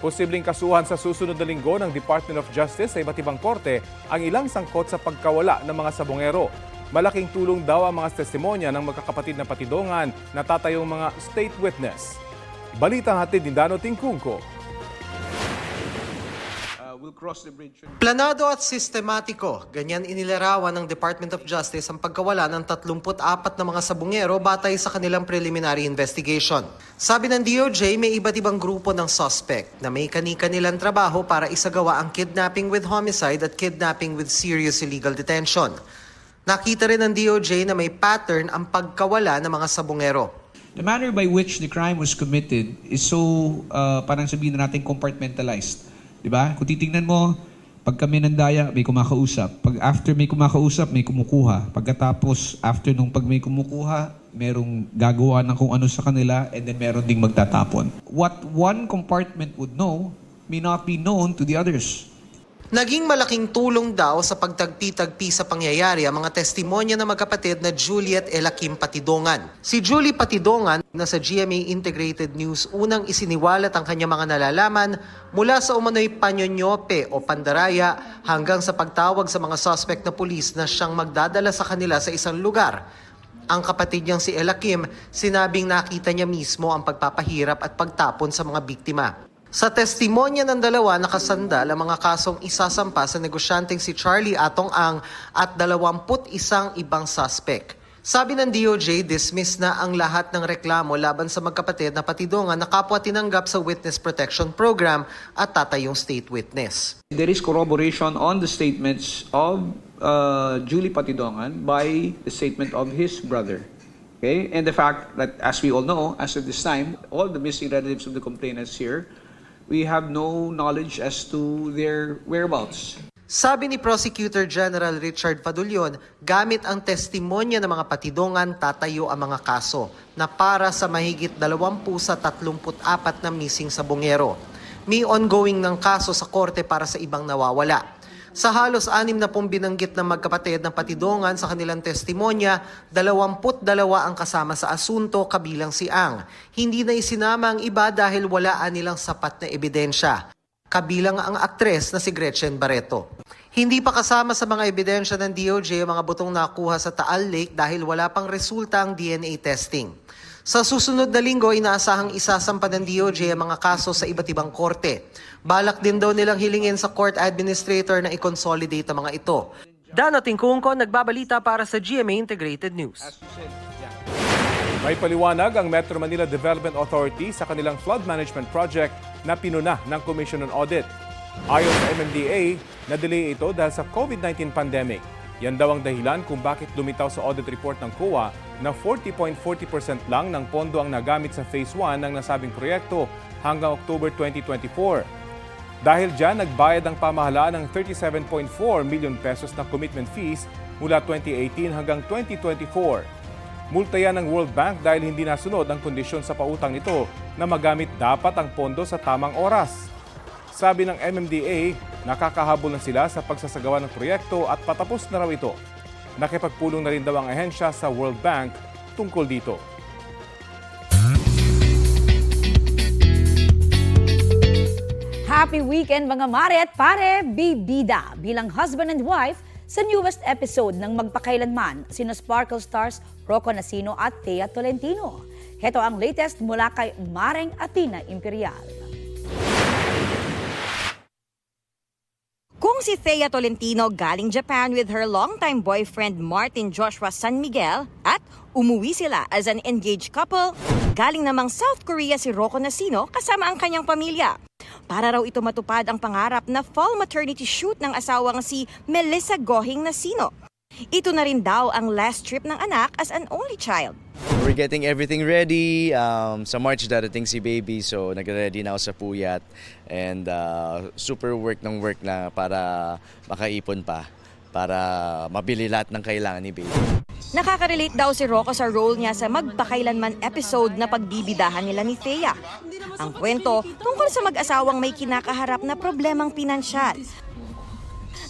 Posibleng kasuhan sa susunod na linggo ng Department of Justice sa iba't ibang korte ang ilang sangkot sa pagkawala ng mga sabongero. Malaking tulong daw ang mga testimonya ng magkakapatid na patidongan na tatayong mga state witness. Balitang hatid ni Dano Tingkungko. We'll cross the bridge. Planado at sistematiko, ganyan inilarawan ng Department of Justice ang pagkawala ng 34 na mga sabungero batay sa kanilang preliminary investigation. Sabi ng DOJ, may iba't ibang grupo ng suspect na may kani-kanilang trabaho para isagawa ang kidnapping with homicide at kidnapping with serious illegal detention. Nakita rin ng DOJ na may pattern ang pagkawala ng mga sabungero. The manner by which the crime was committed is so, uh, parang sabihin na natin, compartmentalized. Di ba? Kung titingnan mo, pag kami nandaya, may kumakausap. Pag after may kumakausap, may kumukuha. Pagkatapos, after nung pag may kumukuha, merong gagawa ng kung ano sa kanila and then meron ding magtatapon. What one compartment would know may not be known to the others. Naging malaking tulong daw sa pagtagpi-tagpi sa pangyayari ang mga testimonya ng magkapatid na Juliet Elakim Patidongan. Si Julie Patidongan na sa GMA Integrated News unang isiniwalat ang kanyang mga nalalaman mula sa umano'y panyonyope o pandaraya hanggang sa pagtawag sa mga suspect na pulis na siyang magdadala sa kanila sa isang lugar. Ang kapatid niyang si Elakim, sinabing nakita niya mismo ang pagpapahirap at pagtapon sa mga biktima. Sa testimonya ng dalawa, nakasandal ang mga kasong isasampa sa negosyanteng si Charlie Atong Ang at 21 ibang suspect. Sabi ng DOJ, dismiss na ang lahat ng reklamo laban sa magkapatid na patidongan na kapwa tinanggap sa Witness Protection Program at tatayong state witness. There is corroboration on the statements of uh, Julie Patidongan by the statement of his brother. Okay? And the fact that, as we all know, as of this time, all the missing relatives of the complainants here, we have no knowledge as to their whereabouts. Sabi ni Prosecutor General Richard Padulyon, gamit ang testimonya ng mga patidongan tatayo ang mga kaso na para sa mahigit 20 sa 34 na missing sa bungero. May ongoing ng kaso sa korte para sa ibang nawawala. Sa halos anim na pong binanggit ng magkapatid na patidongan sa kanilang testimonya, 22 ang kasama sa asunto kabilang si Ang. Hindi na isinama ang iba dahil walaan nilang sapat na ebidensya kabilang ang aktres na si Gretchen Barreto. Hindi pa kasama sa mga ebidensya ng DOJ ang mga butong nakuha sa Taal Lake dahil wala pang resulta ang DNA testing. Sa susunod na linggo, inaasahang isasampa ng DOJ ang mga kaso sa iba't ibang korte. Balak din daw nilang hilingin sa court administrator na i-consolidate ang mga ito. Dano Tingkungko, nagbabalita para sa GMA Integrated News. May paliwanag ang Metro Manila Development Authority sa kanilang flood management project na pinuna ng Commission on Audit. Ayon sa MMDA, na-delay ito dahil sa COVID-19 pandemic. Yan daw ang dahilan kung bakit lumitaw sa audit report ng COA na 40.40% lang ng pondo ang nagamit sa Phase 1 ng nasabing proyekto hanggang October 2024. Dahil dyan, nagbayad ang pamahalaan ng 37.4 million pesos na commitment fees mula 2018 hanggang 2024. Multa yan ng World Bank dahil hindi nasunod ang kondisyon sa pautang nito na magamit dapat ang pondo sa tamang oras. Sabi ng MMDA, nakakahabol na sila sa pagsasagawa ng proyekto at patapos na raw ito. Nakipagpulong na rin daw ang ahensya sa World Bank tungkol dito. Happy weekend mga mare at pare, bibida bilang husband and wife sa newest episode ng Magpakailanman, sino Sparkle Stars Rocco Nasino at Thea Tolentino. Heto ang latest mula kay Mareng Atina Imperial. Kung si Thea Tolentino galing Japan with her longtime boyfriend Martin Joshua San Miguel at umuwi sila as an engaged couple, galing namang South Korea si Rocco Nasino kasama ang kanyang pamilya. Para raw ito matupad ang pangarap na fall maternity shoot ng asawang si Melissa Gohing Nasino. Ito na rin daw ang last trip ng anak as an only child. We're getting everything ready. Um, sa March darating si baby, so nagre-ready na ako sa puyat. And uh, super work ng work na para makaipon pa. Para mabili lahat ng kailangan ni baby. Nakaka-relate daw si Rocco sa role niya sa magpakailanman episode na pagbibidahan nila ni Thea. Ang kwento tungkol sa mag-asawang may kinakaharap na problemang pinansyal.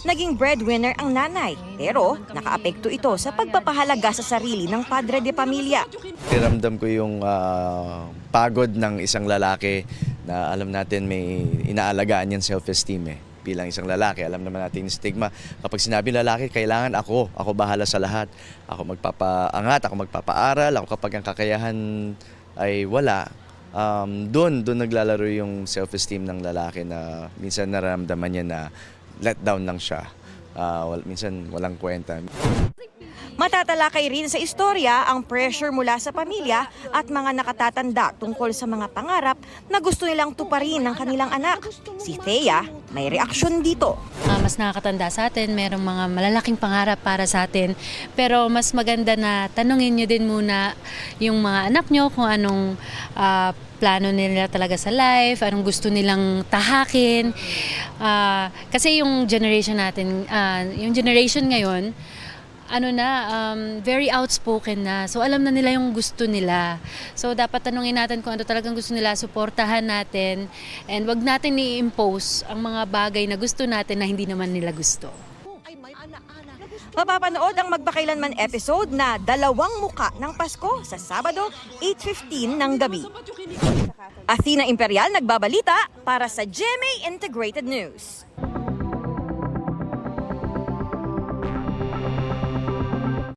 Naging breadwinner ang nanay, pero nakaapekto ito sa pagpapahalaga sa sarili ng padre de pamilya. Tiramdam ko yung ah, pagod ng isang lalaki na alam natin may inaalagaan yan self-esteem eh. Bilang isang lalaki, alam naman natin yung stigma. Kapag sinabi lalaki, kailangan ako. Ako bahala sa lahat. Ako magpapaangat, ako magpapaaral, ako kapag ang kakayahan ay wala, um, doon, doon naglalaro yung self-esteem ng lalaki na minsan nararamdaman niya na let down lang siya. Ah, wal- minsan walang kwenta. Matatalakay rin sa istorya ang pressure mula sa pamilya at mga nakatatanda tungkol sa mga pangarap na gusto nilang tuparin ng kanilang anak. Si Thea may reaksyon dito. Ah, mas nakakatanda sa atin, merong mga malalaking pangarap para sa atin. Pero mas maganda na tanungin nyo din muna yung mga anak nyo kung anong ah, plano nila talaga sa life, anong gusto nilang tahakin. Ah, kasi yung generation natin, ah, yung generation ngayon, ano na, um, very outspoken na. So alam na nila yung gusto nila. So dapat tanungin natin kung ano talagang gusto nila, suportahan natin, and wag natin i-impose ang mga bagay na gusto natin na hindi naman nila gusto. Mapapanood ang magpakailanman episode na Dalawang Muka ng Pasko sa Sabado, 8.15 ng gabi. Athena Imperial nagbabalita para sa GMA Integrated News.